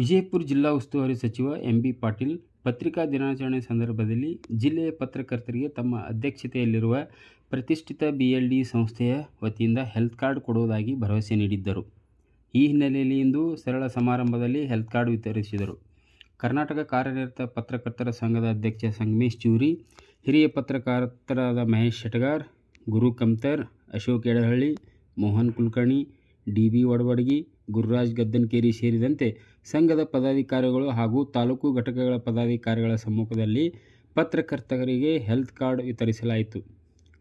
ವಿಜಯಪುರ ಜಿಲ್ಲಾ ಉಸ್ತುವಾರಿ ಸಚಿವ ಎಂಬಿ ಪಾಟೀಲ್ ಪತ್ರಿಕಾ ದಿನಾಚರಣೆ ಸಂದರ್ಭದಲ್ಲಿ ಜಿಲ್ಲೆಯ ಪತ್ರಕರ್ತರಿಗೆ ತಮ್ಮ ಅಧ್ಯಕ್ಷತೆಯಲ್ಲಿರುವ ಪ್ರತಿಷ್ಠಿತ ಬಿಎಲ್ಡಿ ಸಂಸ್ಥೆಯ ವತಿಯಿಂದ ಹೆಲ್ತ್ ಕಾರ್ಡ್ ಕೊಡುವುದಾಗಿ ಭರವಸೆ ನೀಡಿದ್ದರು. ಈ ಹಿನ್ನೆಲೆಯಲ್ಲಿ ಇಂದು ಸರಳ ಸಮಾರಂಭದಲ್ಲಿ ಹೆಲ್ತ್ ಕಾರ್ಡ್ ವಿತರಿಸಿದರು. ಕರ್ನಾಟಕ ಕಾರ್ಯನಿರತ ಪತ್ರಕರ್ತರ ಸಂಘದ ಅಧ್ಯಕ್ಷ ಸಂಗಮೇಶ್ ಚೂರಿ, ಹಿರಿಯ ಪತ್ರಕರ್ತರಾದ ಮಹೇಶ್ ಶೆಟಗಾರ್, ಗುರು ಕಮ್ತರ್, ಅಶೋಕ್ ಎಡಹಳ್ಳಿ, ಮೋಹನ್ ಕುಲಕರ್ಣಿ, ಡಿ ಬಿ ಒಡವಡಗಿ ಗುರುರಾಜ್ ಗದ್ದನ್ಕೇರಿ ಸೇರಿದಂತೆ ಸಂಘದ ಪದಾಧಿಕಾರಿಗಳು ಹಾಗೂ ತಾಲೂಕು ಘಟಕಗಳ ಪದಾಧಿಕಾರಿಗಳ ಸಮ್ಮುಖದಲ್ಲಿ ಪತ್ರಕರ್ತರಿಗೆ ಹೆಲ್ತ್ ಕಾರ್ಡ್ ವಿತರಿಸಲಾಯಿತು.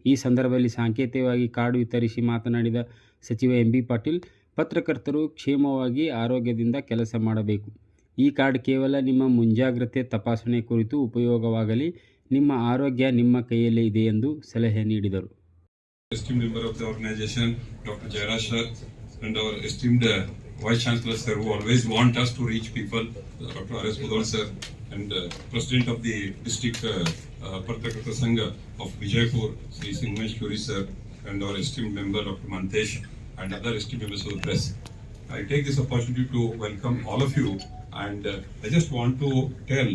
ಈ ಸಂದರ್ಭದಲ್ಲಿ ಸಾಂಕೇತಿಕವಾಗಿ ಕಾರ್ಡ್ ವಿತರಿಸಿ ಮಾತನಾಡಿದ ಸಚಿವ ಎಂ ಬಿ ಪಾಟೀಲ್, ಪತ್ರಕರ್ತರು ಕ್ಷೇಮವಾಗಿ ಆರೋಗ್ಯದಿಂದ ಕೆಲಸ ಮಾಡಬೇಕು. ಈ ಕಾರ್ಡ್ ಕೇವಲ ನಿಮ್ಮ ಮುಂಜಾಗ್ರತೆ ತಪಾಸಣೆ ಕುರಿತು ಉಪಯೋಗವಾಗಲಿ, ನಿಮ್ಮ ಆರೋಗ್ಯ ನಿಮ್ಮ ಕೈಯಲ್ಲೇ ಇದೆ ಎಂದು ಸಲಹೆ ನೀಡಿದರು. And our esteemed uh, Vice Chancellor sir, who always want us to reach people, uh, Dr. R.S. Budol sir, and uh, President of the District uh, uh, Sangha of Vijaypur, Sri Singmesh Puri sir, and our esteemed member, Dr. Mantesh, and other esteemed members of the press. I take this opportunity to welcome all of you, and uh, I just want to tell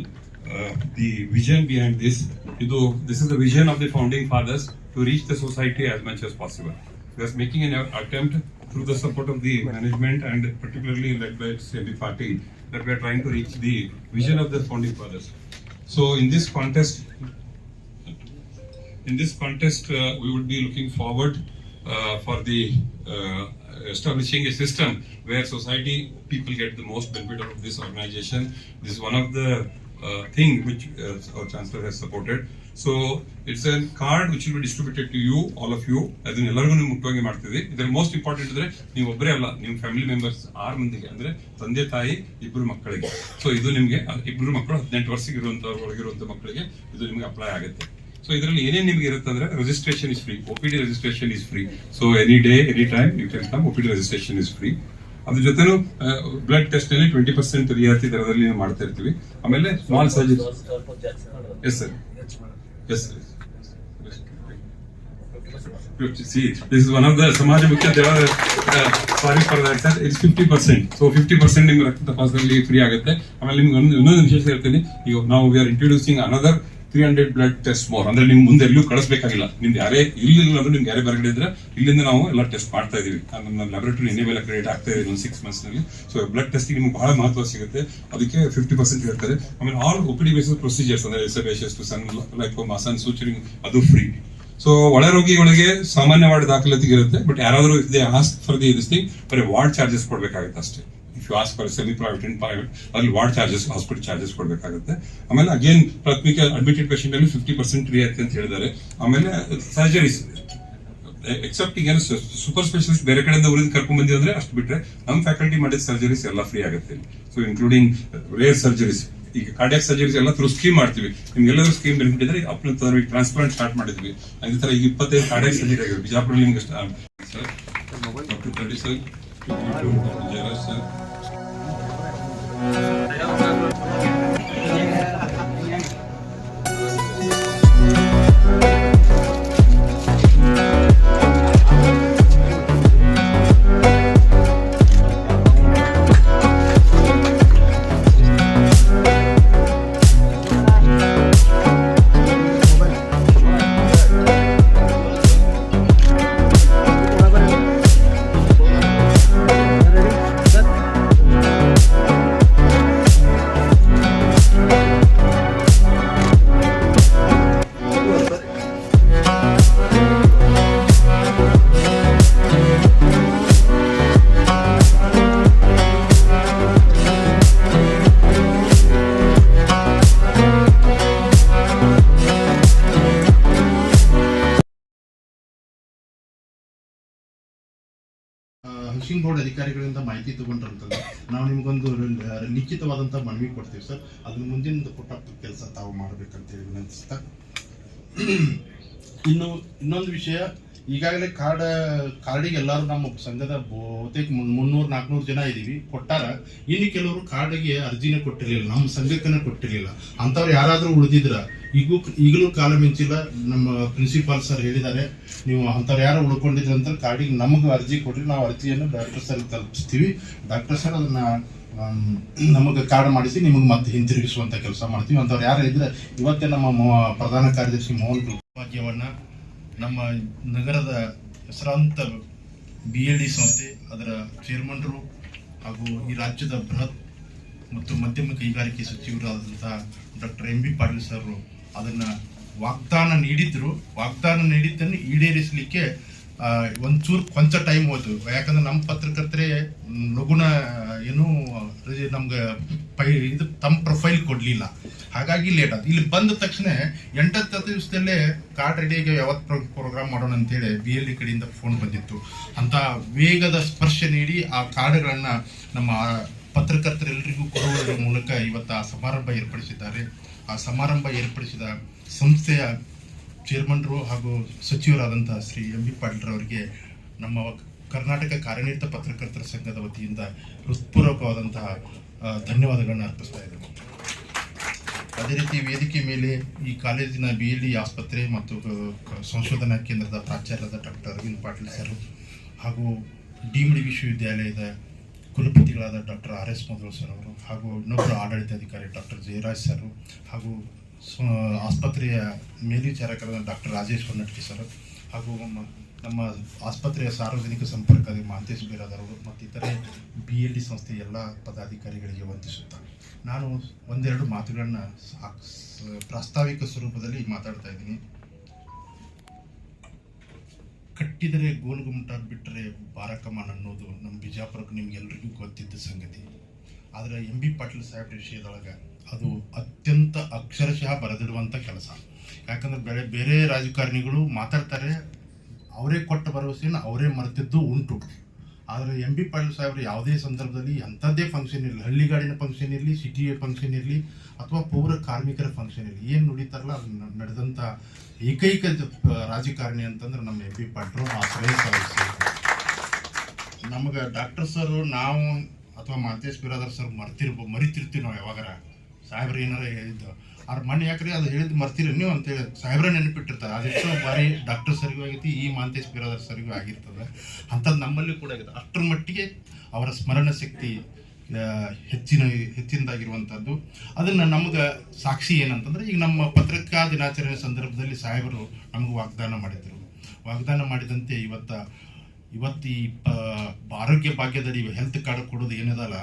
uh, the vision behind this. ಇದು this is the vision of the founding fathers to reach the society as much as possible. We are making an attempt through the support of the management and particularly led by CMB party that we are trying to reach the vision of the founding fathers. So in this contest, in this contest, uh, we would be looking forward uh, for the uh, establishing a system where society people get the most benefit out of this organization. This is one of the uh, thing which uh, our chancellor has supported. So it's a card which will be distributed to you, all of you. ಅದನ್ನ ಎಲ್ಲರಿಗೂ ನೀವು ಮುಖ್ಯವಾಗಿ ಮಾಡ್ತೀವಿ. ಇದ್ರಲ್ಲಿ most important ಅಂದ್ರೆ ನೀವು ಒಬ್ಬರೇ ಅಲ್ಲ ನಿಮ್ ಫ್ಯಾಮಿಲಿ ಮೆಂಬರ್ಸ್ ಆರು ಮಂದಿಗೆ ಅಂದ್ರೆ ತಂದೆ ತಾಯಿ ಇಬ್ಬರು ಮಕ್ಕಳಿಗೆ. ಸೊ ಇದು ನಿಮಗೆ ಇಬ್ಬರು ಮಕ್ಕಳು ಹದಿನೆಂಟು ವರ್ಷಕ್ಕೆ ಇರುವಂತಹ ಒಳಗಿರುವಂತಹ ಮಕ್ಕಳಿಗೆ ಇದು ನಿಮ್ಗೆ ಅಪ್ಲೈ ಆಗುತ್ತೆ. ಸೊ ಇದರಲ್ಲಿ ಏನೇನು ನಿಮ್ಗೆ ಇರುತ್ತೆ ಅಂದ್ರೆ registration is free OPD P D registration is free so any day any time you can come OPD P registration is free ಅದ್ರ ಜೊತೆನೂ ಬ್ಲಡ್ ಟೆಸ್ಟ್ನಲ್ಲಿ ಟ್ವೆಂಟಿ ಪರ್ಸೆಂಟ್ ರಿಯಾಯಿತಿ ದರದಲ್ಲಿ ನಾವು ಮಾಡ್ತಾ ಇರ್ತೀವಿ. ಆಮೇಲೆ small surgery S sir S See, this is one of the ಸಮಾಜ ಮುಖ್ಯ ದೇವರ sorry for that sir it's fifty percent so fifty percent ನಿಮ್ಗೆ ರಕ್ತ ತಪಾಸಣೆಯಲ್ಲಿ ಫ್ರೀ ಆಗುತ್ತೆ. ಆಮೇಲೆ ನಿಮ್ಗೆ ಒಂದು ಇನ್ನೊಂದು ವಿಶೇಷ ಹೇಳ್ತೀನಿ. ಈಗ ನಾವು we are introducing another three hundred blood test more ಅಂದ್ರೆ ನಿಮ್ ಮುಂದೆ ಎಲ್ಲೂ ಕಳಿಸಬೇಕಾಗಿಲ್ಲ. ನಿಮ್ದು ಯಾರೇ ಇಲ್ಲಿಲ್ಲ ಅಂದ್ರೆ ನಿಮ್ಗೆ ಯಾರೇ ಬರಗಡೆ ಇದ್ರೆ ಇಲ್ಲಿಂದ ನಾವು ಎಲ್ಲ ಟೆಸ್ಟ್ ಮಾಡ್ತಾ ಇದೀವಿ. ನಮ್ಮ ಲ್ಯಾಬೊರೇಟರಿ ಮೇಲೆ ಕ್ರಿಯೇಟ್ ಆಗ್ತಾ ಇದೆ ಒಂದು ಸಿಕ್ಸ್ ಮಂತ್ಸ್ನಲ್ಲಿ. ಸೊ ಬ್ಲಡ್ ಟೆಸ್ಟ್ ನಿಮ್ಗೆ ಬಹಳ ಮಹತ್ವ ಸಿಗುತ್ತೆ. ಅದಕ್ಕೆ ಫಿಫ್ಟಿ ಪರ್ಸೆಂಟ್ ಹೇಳ್ತಾರೆ. ಆಮೇಲೆ ಆಲ್ ಒಪಿಡಿ ಬೇಸಿಸ್ ಪ್ರೊಸೀಜರ್ಸ್ ಅಂದ್ರೆ as to sun like mason suturing ಅದು ಫ್ರೀ ಸೊ ಒಳ ರೋಗಿಗಳಿಗೆ ಸಾಮಾನ್ಯವಾದ ದಾಖಲಾತಿ ಇರುತ್ತೆ ಬಟ್ ಯಾರಾದರೂ ಇದೆ ಆಸ್ಕ್ ಫಾರ್ ದಿ ದಿಸ್ ಬರೀ ವಾರ್ಡ್ ಚಾರ್ಜಸ್ ಕೊಡ್ಬೇಕಾಗುತ್ತೆ ಅಷ್ಟೇ. If you ask for semi private and private ಅಲ್ಲಿ ವಾರ್ಡ್ ಚಾರ್ಜಸ್ ಹಾಸ್ಪಿಟಲ್ ಚಾರ್ಜಸ್ ಕೊಡಬೇಕಾಗುತ್ತೆ. ಆಮೇಲೆ ಅಗೇನ್ ಪ್ರಾಥಮಿಕ ಅಡ್ಮಿಟೆಡ್ ಪೇಷಂಟ್ ಅಲ್ಲಿ ಫಿಫ್ಟಿ ಪರ್ಸೆಂಟ್ ರಿಯಾಯಿತಿ ಅಂತ ಹೇಳಿದ್ದಾರೆ. ಆಮೇಲೆ ಸರ್ಜರೀಸ್ ಎಕ್ಸೆಪ್ಟ್ ಈಗ ಸೂಪರ್ ಸ್ಪೆಷಲಿಸ್ಟ್ ಬೇರೆ ಕಡೆಯಿಂದ ಊರಿಂದ ಕರ್ಕೊಂಡ್ ಬಂದಿದ್ರೆ ಅಷ್ಟು ಬಿಟ್ರೆ ನಮ್ಮ ಫ್ಯಾಕಲ್ಟಿ ಮಾಡಿದ ಸರ್ಜರೀಸ್ ಎಲ್ಲ ಫ್ರೀ ಆಗುತ್ತೆ ಸೊ ಇನ್ಕ್ಲೂಡಿಂಗ್ ರೇರ್ ಸರ್ಜರೀಸ್ ಈಗ ಕಾರ್ಡಿಯಾಕ್ ಸರ್ಜರೀಸ್ ಎಲ್ಲ ಥ್ರೂ ಸ್ಕೀಮ್ ಮಾಡ್ತೀವಿ. ನಿಮ್ಗೆಲ್ಲರೂ ಸ್ಕೀಮ್ ಬೆನಿಫಿಟ್ ಇದ್ರೆ ಅಪ್ನ ಟ್ರಾನ್ಸ್ಪ್ಲಾಂಟ್ ಸ್ಟಾರ್ಟ್ ಮಾಡಿದ್ವಿ. ಅದೇ ತರ ಈಗ ಇಪ್ಪತ್ತೈದು ಕಾರ್ಡಿಯಾಕ್ ಸರ್ಜರಿ ಆಗಿದೆ ಬಿಜಾಪುರ ನಿಮ್ಗೆ sir? Doctor sir sir I don't know. Housing board ಅಧಿಕಾರಿಗಳಿಂದ ಮಾಹಿತಿ ತಗೊಂಡ್ರಂತಂದ್ರೆ ನಾವು ನಿಮಗೊಂದು ಲಿಖಿತವಾದಂತಹ ಮನವಿ ಕೊಡ್ತೀವಿ ಸರ್. ಅದನ್ನ ಮುಂದಿನ ಪುಟ್ಟ ಕೆಲಸ ತಾವು ಮಾಡ್ಬೇಕಂತೇಳಿ ವಿನಂತಿಸ್ತಾ. ಇನ್ನು ಇನ್ನೊಂದು ವಿಷಯ, ಈಗಾಗಲೇ ಕಾರ್ಡ್, ಕಾರ್ಡಿಗೆ ಎಲ್ಲರೂ ನಮ್ಮ ಸಂಘದ ಬಹುತೇಕ ಮುನ್ನೂರು, ನಾಲ್ಕುನೂರು ಜನ ಇದ್ದೀವಿ. ಕೊಟ್ಟಾರ ಇನ್ನು ಕೆಲವರು ಕಾರ್ಡಿಗೆ ಅರ್ಜಿನೇ ಕೊಟ್ಟಿರಲಿಲ್ಲ. ನಮ್ಮ ಸಂಘಕ್ಕನೇ ಕೊಟ್ಟಿರಲಿಲ್ಲ. ಅಂಥವ್ರು ಯಾರಾದರೂ ಉಳಿದಿದ್ರ ಈಗೂ ಈಗಲೂ ಕಾಲ ಮಿಂಚಿಲ್ಲ ನಮ್ಮ ಪ್ರಿನ್ಸಿಪಾಲ್ ಸರ್ ಹೇಳಿದ್ದಾರೆ, ನೀವು ಅಂಥವ್ರು ಯಾರು ಉಳ್ಕೊಂಡಿದ್ರೆ ಅಂತ ಕಾರ್ಡಿಗೆ ನಮಗೆ ಅರ್ಜಿ ಕೊಡ್ರಿ, ನಾವು ಅರ್ಜಿಯನ್ನು ಡಾಕ್ಟರ್ ಸರ್ ತಲುಪಿಸ್ತೀವಿ. ಡಾಕ್ಟರ್ ಸರ್ ಅದನ್ನ ನಮಗೆ ಕಾರ್ಡ್ ಮಾಡಿಸಿ, ನಿಮಗೆ ಮತ್ತೆ ಹಿಂತಿರುಗಿಸುವಂಥ ಕೆಲಸ ಮಾಡ್ತೀವಿ. ಅಂಥವ್ರು ಯಾರು ಇದ್ರೆ, ಇವತ್ತೇ ನಮ್ಮ ಪ್ರಧಾನ ಕಾರ್ಯದರ್ಶಿ ಮೋಹನ್ ಭಾಗ್ಯವನ್ನು ನಮ್ಮ ನಗರದ ಹೆಸರಾಂತ ಬಿ ಎಲ್ ಡಿ ಸಂಸ್ಥೆ, ಅದರ ಚೇರ್ಮನ್ರು ಹಾಗೂ ಈ ರಾಜ್ಯದ ಬೃಹತ್ ಮತ್ತು ಮಧ್ಯಮ ಕೈಗಾರಿಕೆ ಸಚಿವರಾದಂಥ doctor M B Patil sir ಅದನ್ನು ವಾಗ್ದಾನ ನೀಡಿದ್ರು. ವಾಗ್ದಾನ ನೀಡಿದ್ದನ್ನು ಈಡೇರಿಸಲಿಕ್ಕೆ ಒಂಚೂರು ಕೊಂಚ ಟೈಮ್ ಹೋಯ್ತು. ಯಾಕಂದ್ರೆ ನಮ್ಮ ಪತ್ರಕರ್ತರೆ ನಗುನ, ಏನು ನಮ್ಗೆ ಪೈ, ಇದು ತಮ್ಮ ಪ್ರೊಫೈಲ್ ಕೊಡಲಿಲ್ಲ. ಹಾಗಾಗಿ ಲೇಟ್ ಆಯ್ತು. ಇಲ್ಲಿ ಬಂದ ತಕ್ಷಣ ಎಂಟತ್ತು ದಿವಸದಲ್ಲೇ ಕಾರ್ಡ್ ರೆಡಿಯಾಗಿ ಯಾವತ್ತು ಪ್ರೋಗ್ರಾಮ್ ಮಾಡೋಣ ಅಂತೇಳಿ ಬಿ ಎಲ್ ಇ ಕಡೆಯಿಂದ ಫೋನ್ ಬಂದಿತ್ತು. ಅಂತ ವೇಗದ ಸ್ಪರ್ಶ ನೀಡಿ ಆ ಕಾರ್ಡ್ಗಳನ್ನು ನಮ್ಮ ಪತ್ರಕರ್ತರೆಲ್ಲರಿಗೂ ಕೊಡುವುದರ ಮೂಲಕ ಇವತ್ತು ಆ ಸಮಾರಂಭ ಏರ್ಪಡಿಸಿದ್ದಾರೆ. ಆ ಸಮಾರಂಭ ಏರ್ಪಡಿಸಿದ ಸಂಸ್ಥೆಯ ಚೇರ್ಮನ್ರು ಹಾಗೂ ಸಚಿವರಾದಂತಹ ಶ್ರೀ ಎಂ ಬಿ ಪಾಟೀಲ್ರವರಿಗೆ ನಮ್ಮ ಕರ್ನಾಟಕ ಕಾರ್ಯನಿರತ ಪತ್ರಕರ್ತರ ಸಂಘದ ವತಿಯಿಂದ ಹೃತ್ಪೂರ್ವಕವಾದಂತಹ ಧನ್ಯವಾದಗಳನ್ನು ಅರ್ಪಿಸ್ತಾ ಇದ್ದೇವೆ ಅದೇ ರೀತಿ ವೇದಿಕೆ ಮೇಲೆ ಈ ಕಾಲೇಜಿನ ಬಿ ಎಲ್ ಡಿ ಆಸ್ಪತ್ರೆ ಮತ್ತು ಸಂಶೋಧನಾ ಕೇಂದ್ರದ ಪ್ರಾಚಾರ್ಯರಾದ ಡಾಕ್ಟರ್ ಅರವಿಂದ್ ಪಾಟೀಲ್ ಸರ್ ಹಾಗೂ ಡಿಮಡಿ ವಿಶ್ವವಿದ್ಯಾಲಯದ ಕುಲಪತಿಗಳಾದ doctor R S Madhur sir ಅವರು ಹಾಗೂ ಇನ್ನೊಬ್ಬರು ಆಡಳಿತಾಧಿಕಾರಿ ಡಾಕ್ಟರ್ ಜಯರಾಜ್ ಸರ್ ಹಾಗೂ ಆಸ್ಪತ್ರೆಯ ಮೇಲ್ವಿಚಾರಕರಾದ ಡಾಕ್ಟರ್ ರಾಜೇಶ್ ಹೊನ್ನಟ್ಟಿ ಸರ್ ಹಾಗೂ ನಮ್ಮ ಆಸ್ಪತ್ರೆಯ ಸಾರ್ವಜನಿಕ ಸಂಪರ್ಕದ ಮಹಂತೇಶ್ ಬೇರಾದವರು ಮತ್ತು ಇತರೆ ಬಿ ಎಲ್ ಡಿ ಸಂಸ್ಥೆಯ ಎಲ್ಲ ಪದಾಧಿಕಾರಿಗಳಿಗೆ ವಂದಿಸುತ್ತಾ. ನಾನು ಒಂದೆರಡು ಮಾತುಗಳನ್ನು ಪ್ರಾಸ್ತಾವಿಕ ಸ್ವರೂಪದಲ್ಲಿ ಮಾತಾಡ್ತಾ ಇದ್ದೀನಿ. ಕಟ್ಟಿದರೆ ಗೋಲ್ಗುಮಟ ಬಿಟ್ಟರೆ ಬಾರಕಮ್ಮನ್ ಅನ್ನೋದು ನಮ್ಮ ಬಿಜಾಪುರಕ್ಕೆ ನಿಮ್ಗೆಲ್ರಿಗೂ ಗೊತ್ತಿದ್ದ ಸಂಗತಿ. ಆದರೆ ಎಂ ಬಿ ಪಾಟೀಲ್ ಸಾಹೇಬ್ರ ವಿಷಯದೊಳಗೆ ಅದು ಅತ್ಯಂತ ಅಕ್ಷರಶಃ ಬರೆದಿಡುವಂಥ ಕೆಲಸ. ಯಾಕಂದ್ರೆ ಬೇರೆ ಬೇರೆ ರಾಜಕಾರಣಿಗಳು ಮಾತಾಡ್ತಾರೆ, ಅವರೇ ಕೊಟ್ಟ ಭರವಸೆಯನ್ನು ಅವರೇ ಮರೆತಿದ್ದು ಉಂಟು. ಆದರೆ ಎಂ ಬಿ ಪಾಟೀಲ್ ಸಾಹೇಬ್ರು ಯಾವುದೇ ಸಂದರ್ಭದಲ್ಲಿ ಎಂಥದ್ದೇ ಫಂಕ್ಷನ್ ಇರಲಿ, ಹಳ್ಳಿಗಾಡಿನ ಫಂಕ್ಷನ್ ಇರಲಿ ಸಿಟಿಯ ಫಂಕ್ಷನ್ ಇರಲಿ, ಅಥವಾ ಪೌರ ಕಾರ್ಮಿಕರ ಫಂಕ್ಷನ್ ಇರಲಿ, ಏನು ನುಡಿತಾರಲ್ಲ ಅದು ನಡೆದಂಥ ಏಕೈಕ ರಾಜಕಾರಣಿ ಅಂತಂದ್ರೆ ನಮ್ಮ ಎಂ ಪಿ ಪಾಟೀಲ್ ಆ ಶ್ರೇಯಸ್ ನಮಗೆ ಡಾಕ್ಟರ್ ಸರ್ ನಾವು ಅಥವಾ ಮಾತೇಶ್ ಬಿರಾದರ್ ಸರ್ ಮರ್ತಿರ್ಬೋ, ಮರಿತಿರ್ತೀವಿ ನಾವು ಯಾವಾಗಾರ. ಸಾಹೇಬ್ರು ಏನಾರ ಹೇಳಿದ್ದು. ಅವ್ರ ಮಣ್ಣು ಯಾಕ್ರಿ ಅದು ಹೇಳಿದ್ದು ಮರ್ತೀರಿ ನೀವು ಅಂತೇಳಿ ಸಾಹೇಬ್ರ ನೆನಪಿಟ್ಟಿರ್ತಾರೆ. ಅದೆಷ್ಟೋ ಬಾರಿ ಡಾಕ್ಟರ್ ಸರಿಗೂ ಆಗೈತಿ ಈ ಮಾಂತೇಶ್ ಬಿರಾದರ್ ಸರಿಗೂ ಆಗಿರ್ತದೆ. ಅಂಥದ್ದು ನಮ್ಮಲ್ಲಿ ಕೂಡ ಆಗಿದೆ. ಅಷ್ಟರ ಮಟ್ಟಿಗೆ ಅವರ ಸ್ಮರಣ ಶಕ್ತಿ ಹೆಚ್ಚಿನ ಹೆಚ್ಚಿನದಾಗಿರುವಂಥದ್ದು ಅದನ್ನು ನಮ್ಗೆ ಸಾಕ್ಷಿ ಏನಂತಂದ್ರೆ, ಈಗ ನಮ್ಮ ಪತ್ರಿಕಾ ದಿನಾಚರಣೆ ಸಂದರ್ಭದಲ್ಲಿ ಸಾಹೇಬರು ನಮಗೆ ವಾಗ್ದಾನ ಮಾಡಿದರು. ವಾಗ್ದಾನ ಮಾಡಿದಂತೆ ಇವತ್ತ, ಇವತ್ತು ಈ ಪ, ಆರೋಗ್ಯ ಭಾಗ್ಯದಲ್ಲಿ ಹೆಲ್ತ್ ಕಾರ್ಡ್ ಕೊಡೋದು ಏನದಲ್ಲ,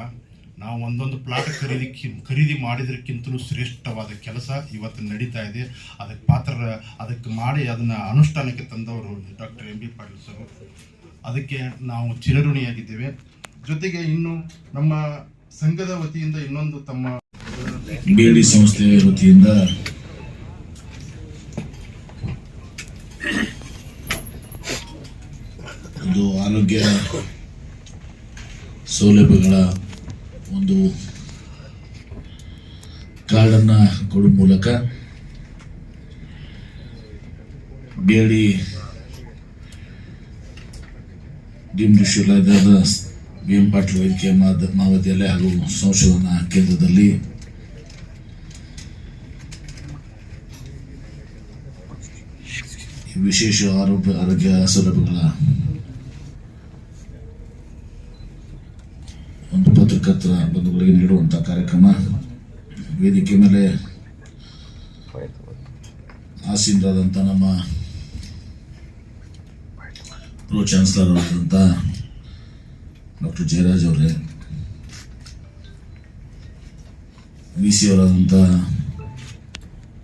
ನಾವು ಒಂದೊಂದು ಪ್ಲಾಟ್ ಖರೀದಿ ಖರೀದಿ ಮಾಡಿದ್ರಕ್ಕಿಂತಲೂ ಶ್ರೇಷ್ಠವಾದ ಕೆಲಸ ಇವತ್ತು ನಡೀತಾ ಇದೆ. ಅದಕ್ಕೆ ಪಾತ್ರ ಅದಕ್ಕೆ ಮಾಡಿ ಅದನ್ನು ಅನುಷ್ಠಾನಕ್ಕೆ ತಂದವರು doctor M B Patil sir. ಅದಕ್ಕೆ ನಾವು ಚಿರಋಣಿಯಾಗಿದ್ದೇವೆ. ಜೊತೆಗೆ ಇನ್ನು ನಮ್ಮ ಸಂಘದ ವತಿಯಿಂದ ಇನ್ನೊಂದು ತಮ್ಮ ಬೇಡಿ ಸಂಸ್ಥೆ ವತಿಯಿಂದ ಒಂದು ಆರೋಗ್ಯ ಸೌಲಭ್ಯಗಳ ಒಂದು ಕಾರ್ಡನ್ನು ಕೊಡುವ ಮೂಲಕ ಬೇಡಿ ಡಿಮ್ ವಿಶ್ವವಿದ್ಯಾಲಯದ ಬಿ ಎಂ ಪಾಟೀಲ್ ವೈದ್ಯಕೀಯ ಮಹಾವಿದ್ಯಾಲಯ ಹಾಗೂ ಸಂಶೋಧನಾ ಕೇಂದ್ರದಲ್ಲಿ ವಿಶೇಷ ಆರೋಗ್ಯ ಆರೋಗ್ಯ ಸೌಲಭ್ಯಗಳ ಒಂದು ಪತ್ರಕರ್ತರ ಬಂಧುಗಳಿಗೆ ನೀಡುವಂಥ ಕಾರ್ಯಕ್ರಮ. ವೇದಿಕೆ ಮೇಲೆ ಆಸೀನರಾದಂಥ ನಮ್ಮ ಪ್ರೋ ಚಾನ್ಸಲರ್ ಆದಂಥ ಡಾಕ್ಟರ್ ಜಯರಾಜ್ ಅವರೇ. ವಿ ಸಿ ಅವರಾದಂಥ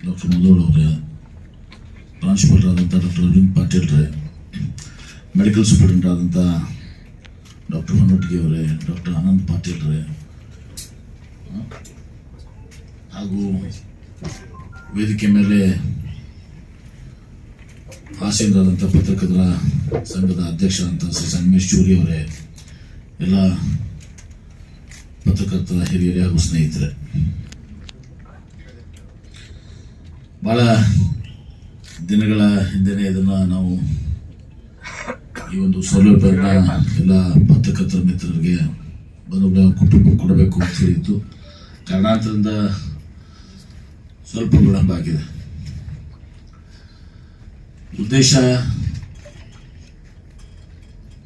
ಡಾಕ್ಟರ್ ಮುದೋಳ್ ಅವರೇ ಪ್ರಾಂಶುಪಾಲರಾದಂಥ ಡಾಕ್ಟರ್ ಅರವಿಂದ್ ಪಾಟೀಲ್ ರೇ ಮೆಡಿಕಲ್ ಸೂಪರಿಂಟೆಂಡೆಂಟ್ ಆದಂಥ ಡಾಕ್ಟರ್ ಹೊನ್ನೊಟ್ಟಿಗೆ ಅವರೇ, ಡಾಕ್ಟರ್ ಆನಂದ್ ಪಾಟೀಲ್ ರೇ ಹಾಗೂ ವೇದಿಕೆ ಮೇಲೆ ಆಸೀನರಾದಂಥ ಪತ್ರಕರ್ತರ ಸಂಘದ ಅಧ್ಯಕ್ಷರಾದಂಥ ಶ್ರೀ ಸಂಗಮೇಶ್ ಚೂರಿ ಅವರೇ ಎಲ್ಲ ಪತ್ರಕರ್ತರ ಹಿರಿಯರೇ ಹಾಗೂ ಸ್ನೇಹಿತರೆ. ಭಾಳ ದಿನಗಳ ಹಿಂದೆನೇ ಇದನ್ನು ನಾವು ಈ ಒಂದು ಸೌಲಭ್ಯನ ಎಲ್ಲ ಪತ್ರಕರ್ತರ ಮಿತ್ರರಿಗೆ ಬಂದು ಕುಟುಂಬ ಕೊಡಬೇಕು ಅಂತ ಹೇಳಿತ್ತು. ಕಾರಣಾಂತರದಿಂದ ಸ್ವಲ್ಪ ವಿಳಂಬ ಆಗಿದೆ. ಉದ್ದೇಶ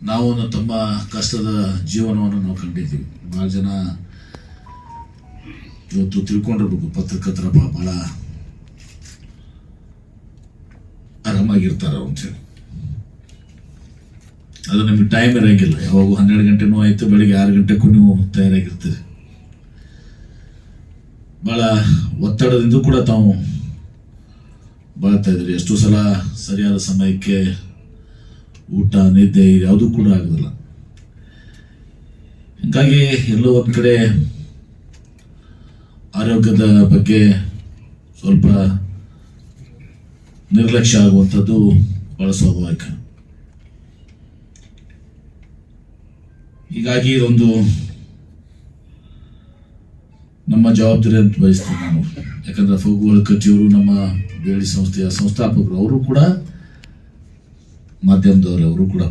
ನಾವು ತಮ್ಮ ಕಷ್ಟದ ಜೀವನವನ್ನು ನಾವು ಕಂಡಿದ್ದೀವಿ. ಭಾಳ ಜನ ಇವತ್ತು ತಿಳ್ಕೊಂಡಿರ್ಬೇಕು, ಪತ್ರಕರ್ತರ ಭಾಳ ಆರಾಮಾಗಿರ್ತಾರ ಅಂತೇಳಿ ಅದು ನಿಮಗೆ ಟೈಮ್ ಇರೋಂಗಿಲ್ಲ. ಯಾವಾಗ ಹನ್ನೆರಡು ಗಂಟೆನೂ ಆಯ್ತು, ಬೆಳಿಗ್ಗೆ ಆರು ಗಂಟೆಗೂ ನೀವು ತಯಾರಾಗಿರ್ತೀರಿ. ಭಾಳ ಒತ್ತಡದಿಂದ ಕೂಡ ತಾವು ಬಾಳ್ತಾ ಇದ್ರಿ ಎಷ್ಟೋ ಸಲ ಸರಿಯಾದ ಸಮಯಕ್ಕೆ ಊಟ, ನಿದ್ದೆ, ಯಾವುದೂ ಕೂಡ ಆಗೋದಿಲ್ಲ. ಹೀಗಾಗಿ ಎಲ್ಲೋ ಒಂದು ಕಡೆ ಆರೋಗ್ಯದ ಬಗ್ಗೆ ಸ್ವಲ್ಪ ನಿರ್ಲಕ್ಷ್ಯ ಆಗುವಂಥದ್ದು ಬಹಳ ಸ್ವಾಭಾವಿಕ. ಹೀಗಾಗಿ ಇದೊಂದು ನಮ್ಮ ಜವಾಬ್ದಾರಿ ಅಂತ ಬಯಸ್ತೇನೆ ನಾನು. ಯಾಕಂದ್ರೆ ಫಗುಗಳ ಕಟ್ಟಿಯವರು ನಮ್ಮ ಬೇಳಿ ಸಂಸ್ಥೆಯ ಸಂಸ್ಥಾಪಕರು, ಅವರು ಕೂಡ ಮಾಧ್ಯಮದವರು ಅವರು ಕೂಡ